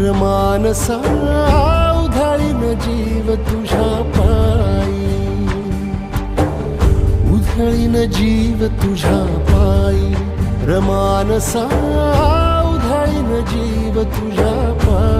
रमानसा उधळीन जीव तुझ्या पायी. उधळीन जीव तुझ्या पायी. रमानसा उधळीन जीव तुझ्या पायी.